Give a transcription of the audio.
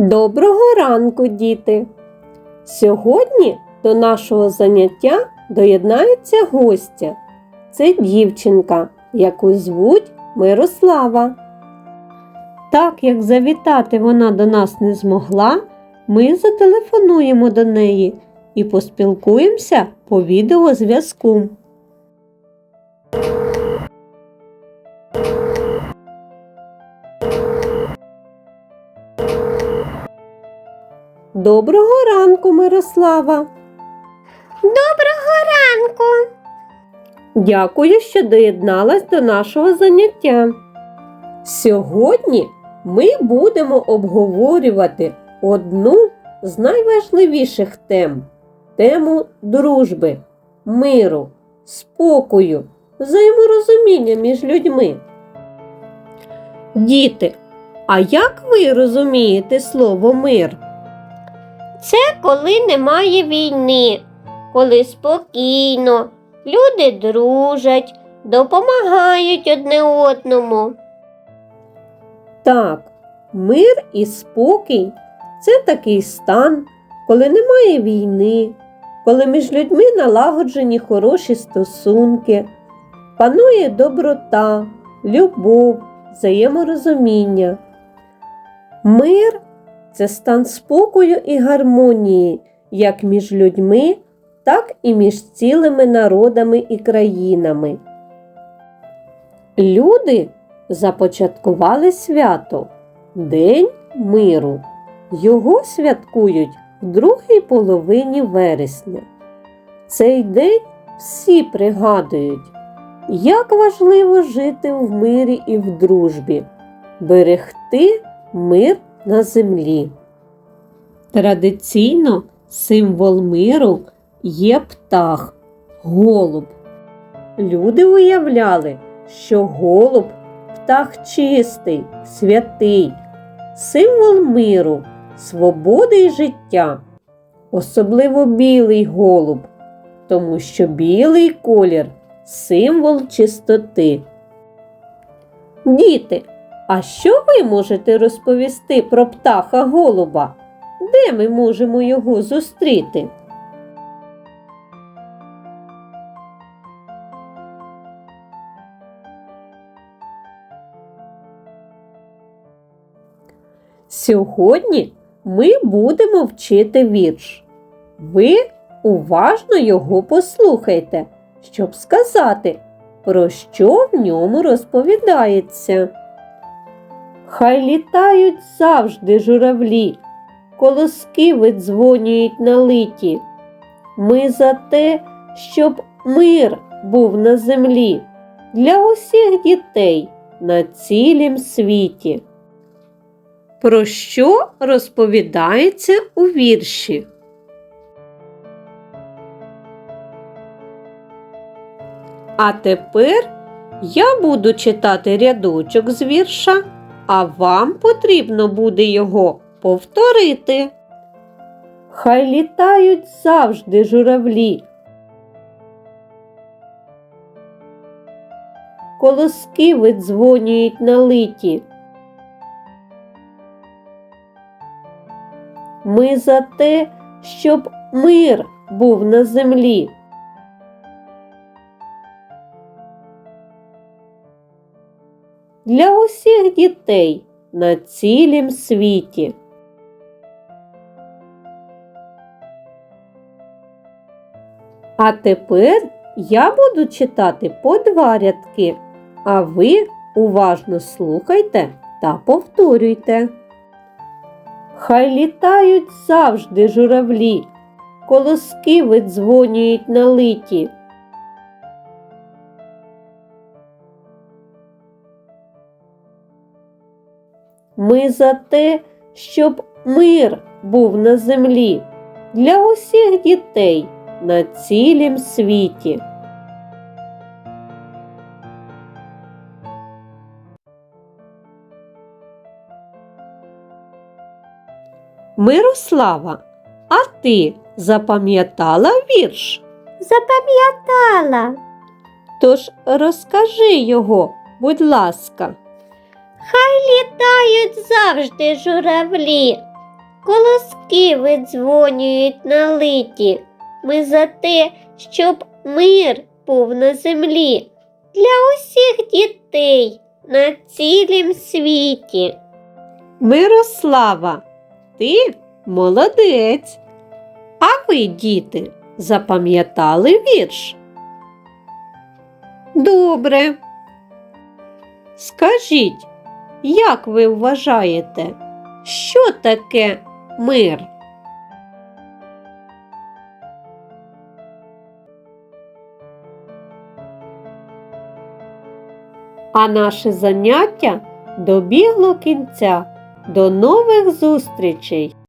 Доброго ранку, діти! Сьогодні до нашого заняття доєднається гостя. Це дівчинка, яку звуть Мирослава. Так як завітати вона до нас не змогла, ми зателефонуємо до неї і поспілкуємося по відеозв'язку. Доброго ранку, Мирослава! Доброго ранку. Дякую, що доєдналась до нашого заняття. Сьогодні ми будемо обговорювати одну з найважливіших тем тему дружби, миру, спокою, взаєморозуміння між людьми. Діти, а як ви розумієте слово мир? Це коли немає війни, коли спокійно, люди дружать, допомагають одне одному. Так, мир і спокій це такий стан, коли немає війни, коли між людьми налагоджені хороші стосунки, панує доброта, любов, взаєморозуміння. Мир це стан спокою і гармонії як між людьми, так і між цілими народами і країнами. Люди започаткували свято День миру. Його святкують в другій половині вересня. Цей день всі пригадують, як важливо жити в мирі і в дружбі, берегти мир на землі. Традиційно символ миру є птах, голуб. Люди уявляли, що голуб птах чистий, святий, символ миру, свободи і життя, особливо білий голуб, тому що білий колір символ чистоти. Діти, а що ви можете розповісти про птаха голуба? Де ми можемо його зустріти? Сьогодні ми будемо вчити вірш. Ви уважно його послухайте, щоб сказати, про що в ньому розповідається. Хай літають завжди журавлі, колоски видзвонюють на литі. Ми за те, щоб мир був на землі для усіх дітей на цілім світі. Про що розповідається у вірші? А тепер я буду читати рядочок з вірша, а вам потрібно буде його повторити. Хай літають завжди журавлі. Колоски видзвонюють на литі. Ми за те, щоб мир був на землі. Для усіх дітей на цілім світі. А тепер я буду читати по два рядки, а ви уважно слухайте та повторюйте. Хай літають завжди журавлі, колоски видзвонюють на литі. Ми за те, щоб мир був на землі для усіх дітей на цілім світі. Мирослава, а ти запам'ятала вірш? Запам'ятала. Тож розкажи його, будь ласка. Літають завжди журавлі, колоски видзвонюють на литі. Ми за те, щоб мир був на землі для усіх дітей на цілім світі. Мирослава, ти молодець. А ви, діти, запам'ятали вірш? Добре. Скажіть, як ви вважаєте, що таке мир? А наше заняття добігло кінця. До нових зустрічей!